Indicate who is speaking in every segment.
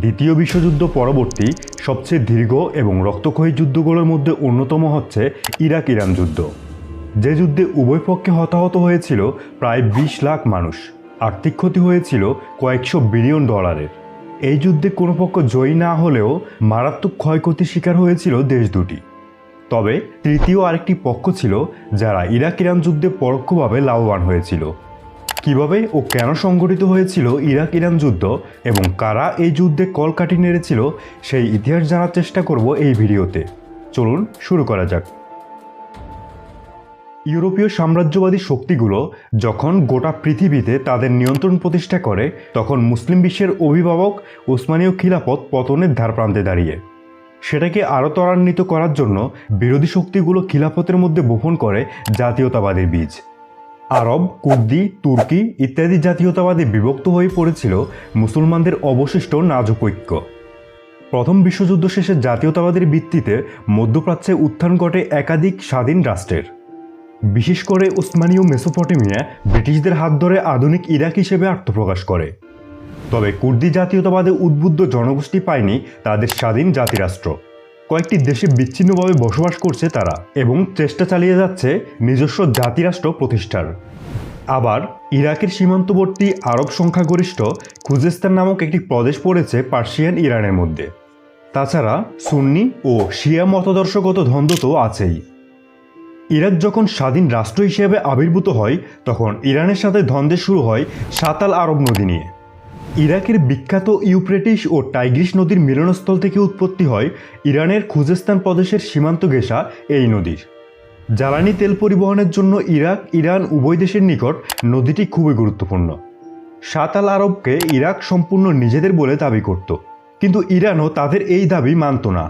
Speaker 1: দ্বিতীয় বিশ্বযুদ্ধ পরবর্তী সবচেয়ে দীর্ঘ এবং রক্তক্ষয়ী যুদ্ধগুলোর মধ্যে অন্যতম হচ্ছে ইরাক ইরান যুদ্ধ। যে যুদ্ধে উভয় পক্ষে হতাহত হয়েছিল প্রায় বিশ লাখ মানুষ। আর্থিক ক্ষতি হয়েছিল কয়েকশো বিলিয়ন ডলারের। এই যুদ্ধে কোনো পক্ষ জয়ী না হলেও মারাত্মক ক্ষয়ক্ষতির শিকার হয়েছিল দেশ দুটি। তবে তৃতীয় আরেকটি পক্ষ ছিল যারা ইরাক ইরান যুদ্ধে পরোক্ষভাবে লাভবান হয়েছিল। কীভাবে ও কেন সংগঠিত হয়েছিল ইরাক ইরান যুদ্ধ এবং কারা এই যুদ্ধে কল কলকাঠি নেড়েছিল, সেই ইতিহাস জানার চেষ্টা করব এই ভিডিওতে। চলুন শুরু করা যাক। ইউরোপীয় সাম্রাজ্যবাদী শক্তিগুলো যখন গোটা পৃথিবীতে তাদের নিয়ন্ত্রণ প্রতিষ্ঠা করে, তখন মুসলিম বিশ্বের অভিভাবক ওসমানীয় খিলাফত পতনের ধারপ্রান্তে দাঁড়িয়ে। সেটাকে আরও ত্বরান্বিত করার জন্য বিরোধী শক্তিগুলো খিলাফতের মধ্যে বপন করে জাতীয়তাবাদের বীজ। আরব, কুর্দি, তুর্কি ইত্যাদি জাতীয়তাবাদে বিভক্ত হয়ে পড়েছিল মুসলমানদের অবশিষ্ট নাজুক ঐক্য। প্রথম বিশ্বযুদ্ধ শেষে জাতীয়তাবাদের ভিত্তিতে মধ্যপ্রাচ্যে উত্থান ঘটে একাধিক স্বাধীন রাষ্ট্রের। বিশেষ করে ওসমানীয় মেসোপটেমিয়া ব্রিটিশদের হাত ধরে আধুনিক ইরাক হিসেবে আত্মপ্রকাশ করে। তবে কুর্দি জাতীয়তাবাদে উদ্বুদ্ধ জনগোষ্ঠী পায়নি তাদের স্বাধীন জাতিরাষ্ট্র। কয়েকটি দেশে বিচ্ছিন্নভাবে বসবাস করছে তারা এবং চেষ্টা চালিয়ে যাচ্ছে নিজস্ব জাতিরাষ্ট্র প্রতিষ্ঠার। আবার ইরাকের সীমান্তবর্তী আরব সংখ্যাগরিষ্ঠ খুজেস্তান নামক একটি প্রদেশ পড়েছে পার্সিয়ান ইরানের মধ্যে। তাছাড়া সুন্নি ও শিয়া মতাদর্শগত দ্বন্দ্ব তো আছেই। ইরাক যখন স্বাধীন রাষ্ট্র হিসেবে আবির্ভূত হয়, তখন ইরানের সাথে দ্বন্দ্বে শুরু হয় সাতাল আরব নদী নিয়ে। ইরাকের বিখ্যাত ইউপ্রেটিস ও টাইগ্রিস নদীর মিলনস্থল থেকে উৎপত্তি হয় ইরানের খুজেস্তান প্রদেশের সীমান্ত ঘেঁষা এই নদীর। জ্বালানি তেল পরিবহনের জন্য ইরাক, ইরান উভয় দেশের নিকট নদীটি খুবই গুরুত্বপূর্ণ। সাতাল আরবকে ইরাক সম্পূর্ণ নিজেদের বলে দাবি করত, কিন্তু ইরানও তাদের এই দাবি মানত না।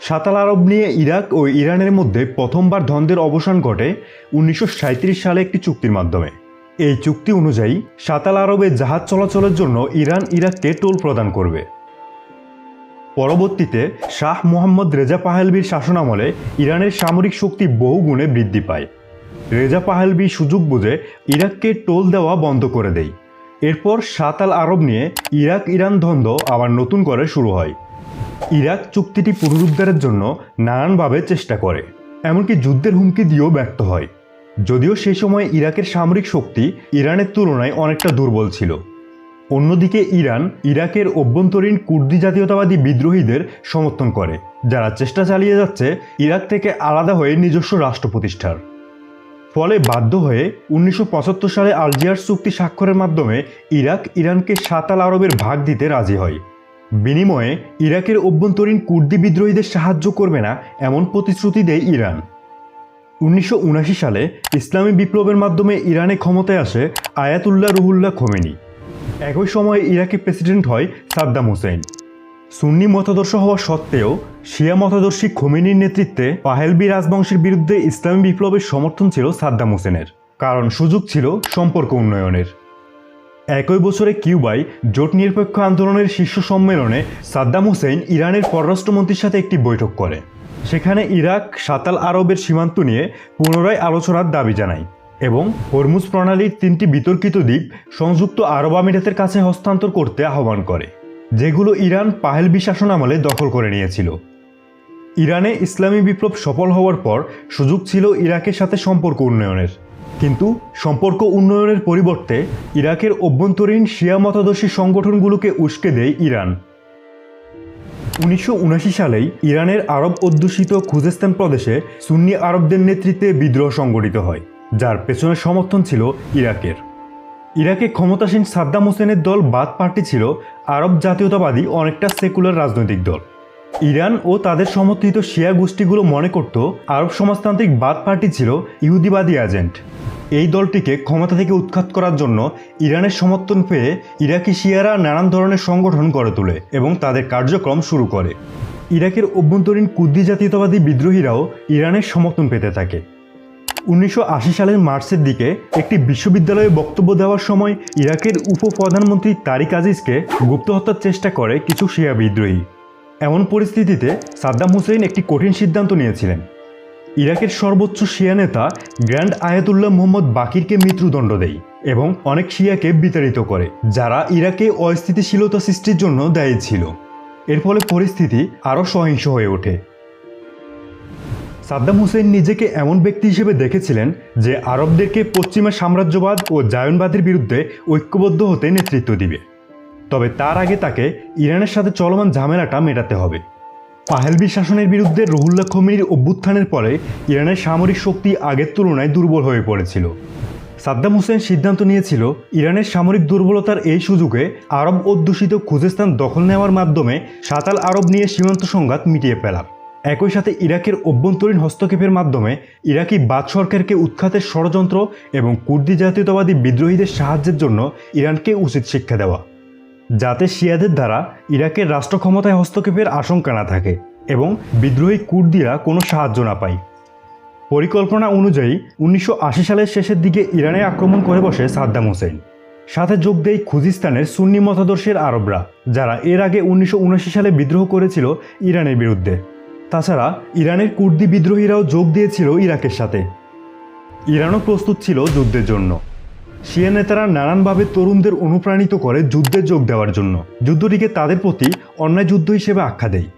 Speaker 1: সাতাল আরব নিয়ে ইরাক ও ইরানের মধ্যে প্রথমবার দ্বন্দ্বের অবসান ঘটে উনিশশো সাঁইত্রিশ সালে একটি চুক্তির মাধ্যমে। এই চুক্তি অনুযায়ী সাতাল আরবে জাহাজ চলাচলের জন্য ইরান ইরাককে টোল প্রদান করবে। পরবর্তীতে শাহ মোহাম্মদ রেজা পাহেলবির শাসনামলে ইরানের সামরিক শক্তি বহুগুণে বৃদ্ধি পায়। রেজা পাহেলবি সুযোগ বুঝে ইরাককে টোল দেওয়া বন্ধ করে দেয়। এরপর সাতাল আরব নিয়ে ইরাক ইরান দ্বন্দ্ব আবার নতুন করে শুরু হয়। ইরাক চুক্তিটি পুনরুদ্ধারের জন্য নানানভাবে চেষ্টা করে, এমনকি যুদ্ধের হুমকি দিয়েও ব্যর্থ হয়। যদিও সেই সময় ইরাকের সামরিক শক্তি ইরানের তুলনায় অনেকটা দুর্বল ছিল। অন্যদিকে ইরান ইরাকের অভ্যন্তরীণ কুর্দি জাতীয়তাবাদী বিদ্রোহীদের সমর্থন করে, যারা চেষ্টা চালিয়ে যাচ্ছে ইরাক থেকে আলাদা হয়ে নিজস্ব রাষ্ট্র প্রতিষ্ঠার। ফলে বাধ্য হয়ে উনিশশো পঁচাত্তর সালে আলজিয়ার্স চুক্তি স্বাক্ষরের মাধ্যমে ইরাক ইরানকে সাতাল আরবের ভাগ দিতে রাজি হয়। বিনিময়ে ইরাকের অভ্যন্তরীণ কুর্দি বিদ্রোহীদের সাহায্য করবে না এমন প্রতিশ্রুতি দেয় ইরান। উনিশশো সালে ইসলামী বিপ্লবের মাধ্যমে ইরানে ক্ষমতায় আসে আয়াতুল্লাহ রুহুল্লাহ খোমেনি। একই সময়ে ইরাকি প্রেসিডেন্ট হয় সাদ্দাম হোসেন সুন্নি মতাদর্শ হওয়া সত্ত্বেও শিয়া মতাদর্শী খোমেনির নেতৃত্বে পাহেলবি রাজবংশের বিরুদ্ধে ইসলামী বিপ্লবের সমর্থন ছিল সাদ্দাম হোসেনের। কারণ সুযোগ ছিল সম্পর্ক উন্নয়নের। একই বছরে কিউবায় জোট নিরপেক্ষ আন্দোলনের শীর্ষ সম্মেলনে সাদ্দাম হোসেন ইরানের পররাষ্ট্রমন্ত্রীর সাথে একটি বৈঠক করে। সেখানে ইরাক, সাতাল আরবের সীমান্ত নিয়ে পুনরায় আলোচনার দাবি জানায় এবং হরমুজ প্রণালীর তিনটি বিতর্কিত দ্বীপ সংযুক্ত আরব আমিরাতের কাছে হস্তান্তর করতে আহ্বান করে, যেগুলো ইরান পাহেলবি শাসন আমলে দখল করে নিয়েছিল। ইরানে ইসলামী বিপ্লব সফল হওয়ার পর সুযোগ ছিল ইরাকের সাথে সম্পর্ক উন্নয়নের। কিন্তু সম্পর্ক উন্নয়নের পরিবর্তে ইরাকের অভ্যন্তরীণ শিয়া মতাদর্শী সংগঠনগুলোকে উস্কে দেয় ইরান। উনিশশো সালেই ইরানের আরব অধ্যুষিত খুজেস্তান প্রদেশে সুন্নি আরবদের নেতৃত্বে বিদ্রোহ সংগঠিত হয়, যার পেছনে সমর্থন ছিল ইরাকের। ইরাকে ক্ষমতাসীন সাদ্দাম হোসেনের দল বাদ পার্টি ছিল আরব জাতীয়তাবাদী অনেকটা সেকুলার রাজনৈতিক দল। ইরান ও তাদের সমর্থিত শিয়া গোষ্ঠীগুলো মনে করত, আরব সমাজতান্ত্রিক বাদ পার্টি ছিল ইহুদিবাদী এজেন্ট। এই দলটিকে ক্ষমতা থেকে উৎখাত করার জন্য ইরানের সমর্থন পেয়ে ইরাকি শিয়ারা নানান ধরনের সংগঠন গড়ে তোলে এবং তাদের কার্যক্রম শুরু করে। ইরাকের অভ্যন্তরীণ কুদ্দি জাতীয়তাবাদী বিদ্রোহীরাও ইরানের সমর্থন পেতে থাকে। উনিশশো আশি সালের মার্চের দিকে একটি বিশ্ববিদ্যালয়ে বক্তব্য দেওয়ার সময় ইরাকের উপপ্রধানমন্ত্রী তারিক আজিজকে গুপ্ত হত্যার চেষ্টা করে কিছু শিয়া বিদ্রোহী। এমন পরিস্থিতিতে সাদ্দাম হুসেইন একটি কঠিন সিদ্ধান্ত নিয়েছিলেন। ইরাকের সর্বোচ্চ শিয়া নেতা গ্র্যান্ড আয়াতুল্লাহ মোহাম্মদ বাকিরকে মৃত্যুদণ্ড দেয় এবং অনেক শিয়াকে বিতাড়িত করে, যারা ইরাকে অস্থিতিশীলতা সৃষ্টির জন্য দায়ী ছিল। এর ফলে পরিস্থিতি আরও সহিংস হয়ে ওঠে। সাদ্দাম হুসেন নিজেকে এমন ব্যক্তি হিসেবে দেখেছিলেন যে আরবদেরকে পশ্চিমা সাম্রাজ্যবাদ ও জায়নবাদের বিরুদ্ধে ঐক্যবদ্ধ হতে নেতৃত্ব দিবে। তবে তার আগে তাকে ইরানের সাথে চলমান ঝামেলাটা মেটাতে হবে। পাহেলবি শাসনের বিরুদ্ধে রহুল্লা খমিনির অভ্যুত্থানের পরে ইরানের সামরিক শক্তি আগের তুলনায় দুর্বল হয়ে পড়েছিল। সাদ্দাম হোসেন সিদ্ধান্ত নিয়েছিল, ইরানের সামরিক দুর্বলতার এই সুযোগে আরব অধ্যুষিত খুজেস্তান দখল নেওয়ার মাধ্যমে সাতাল আরব নিয়ে সীমান্ত সংঘাত মিটিয়ে ফেলার। একই সাথে ইরাকের অভ্যন্তরীণ হস্তক্ষেপের মাধ্যমে ইরাকি বাদ সরকারকে উৎখাতের ষড়যন্ত্র এবং কুর্দি জাতীয়তাবাদী বিদ্রোহীদের সাহায্যের জন্য ইরানকে উচিত শিক্ষা দেওয়া। যাতে শিয়াদের দ্বারা ইরাকের রাষ্ট্র ক্ষমতায় হস্তক্ষেপের আশঙ্কা না থাকে এবং বিদ্রোহী কুর্দিরা কোনো সাহায্য না পায়। পরিকল্পনা অনুযায়ী উনিশশো আশি সালের শেষের দিকে ইরানে আক্রমণ করে বসে সাদ্দাম হোসেন। সাথে যোগ দেয় খুজিস্তানের সুন্নি মতাদর্শের আরবরা, যারা এর আগে উনিশশো সালে বিদ্রোহ করেছিল ইরানের বিরুদ্ধে। তাছাড়া ইরানের কুর্দি বিদ্রোহীরাও যোগ দিয়েছিল ইরাকের সাথে। ইরানও প্রস্তুত ছিল যুদ্ধের জন্য। শিয়া নেতারা নানানভাবে তরুণদের অনুপ্রাণিত করে যুদ্ধে যোগ দেওয়ার জন্য। যুদ্ধটিকে তাদের প্রতি অন্যায় যুদ্ধ হিসেবে আখ্যা দেয়।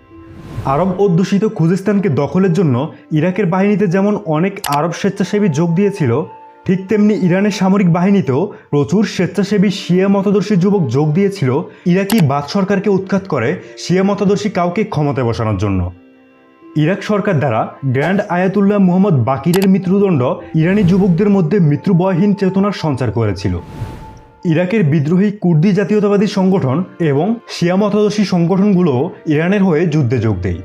Speaker 1: আরব অধ্যুষিত খুজিস্তানকে দখলের জন্য ইরাকের বাহিনীতে যেমন অনেক আরব স্বেচ্ছাসেবী যোগ দিয়েছিল, ঠিক তেমনি ইরানের সামরিক বাহিনীতেও প্রচুর স্বেচ্ছাসেবী শিয়া মতাদর্শী যুবক যোগ দিয়েছিল ইরাকি বাদ সরকারকে উৎখাত করে শিয়া মতাদর্শী কাউকে ক্ষমতায় বসানোর জন্য। ইরাক সরকার দ্বারা গ্র্যান্ড আয়াতুল্লাহ মুহাম্মদ বাকিরের মৃত্যুদণ্ড ইরানি যুবকদের মধ্যে মৃত্যুবয়হীন চেতনার সঞ্চার করেছিল। ইরাকের বিদ্রোহী কুর্দি জাতীয়তাবাদী সংগঠন এবং শিয়া মতাদর্শী সংগঠনগুলো ইরানের হয়ে যুদ্ধে যোগ দেয়।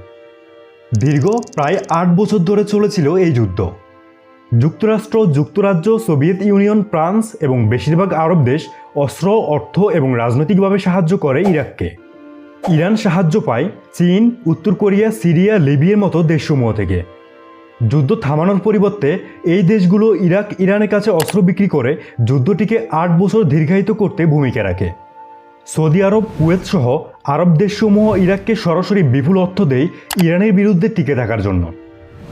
Speaker 1: দীর্ঘ প্রায় আট বছর ধরে চলেছিল এই যুদ্ধ। যুক্তরাষ্ট্র, যুক্তরাজ্য, সোভিয়েত ইউনিয়ন, ফ্রান্স এবং বেশিরভাগ আরব দেশ অস্ত্র, অর্থ এবং রাজনৈতিকভাবে সাহায্য করে ইরাককে। ইরান সাহায্য পায় চীন, উত্তর কোরিয়া, সিরিয়া, লিবিয়ার মতো দেশসমূহ থেকে। যুদ্ধ থামানোর পরিবর্তে এই দেশগুলো ইরাক, ইরানের কাছে অস্ত্র বিক্রি করে যুদ্ধটিকে আট বছর দীর্ঘায়িত করতে ভূমিকা রাখে। সৌদি আরব, কুয়েত সহ আরব দেশসমূহ ইরাককে সরাসরি বিপুল অর্থ দেয় ইরানের বিরুদ্ধে টিকে থাকার জন্য।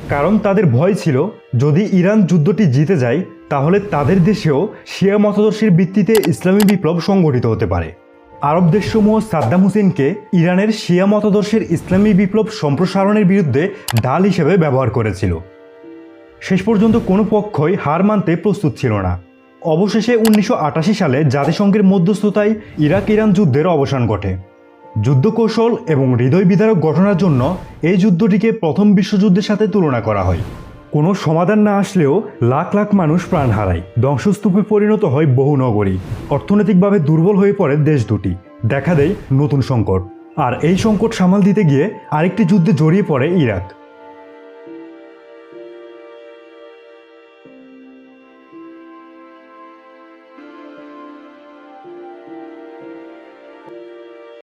Speaker 1: কারণ তাদের ভয় ছিল, যদি ইরান যুদ্ধটি জিতে যায়, তাহলে তাদের দেশেও শিয়া মতাদর্শের ভিত্তিতে ইসলামী বিপ্লব সংগঠিত হতে পারে। আরব দেশসমূহ সাদ্দাম হুসেনকে ইরানের শিয়া মতাদর্শের ইসলামী বিপ্লব সম্প্রসারণের বিরুদ্ধে ঢাল হিসেবে ব্যবহার করেছিল। শেষ পর্যন্ত কোনো পক্ষই হার মানতে প্রস্তুত ছিল না। অবশেষে উনিশশো আটাশি সালে জাতিসংঘের মধ্যস্থতায় ইরাক ইরান যুদ্ধের অবসান ঘটে। যুদ্ধ কৌশল এবং হৃদয় বিদারক ঘটনার জন্য এই যুদ্ধটিকে প্রথম বিশ্বযুদ্ধের সাথে তুলনা করা হয়। কোনো সমাধান না আসলেও লাখ লাখ মানুষ প্রাণ হারায়। ধ্বংসস্তূপে পরিণত হয় বহু নগরী। অর্থনৈতিকভাবে দুর্বল হয়ে পড়ে দেশ দুটি। দেখা দেয় নতুন সংকট। আর এই সংকট সামাল দিতে গিয়ে আরেকটি যুদ্ধে জড়িয়ে পড়ে ইরাক।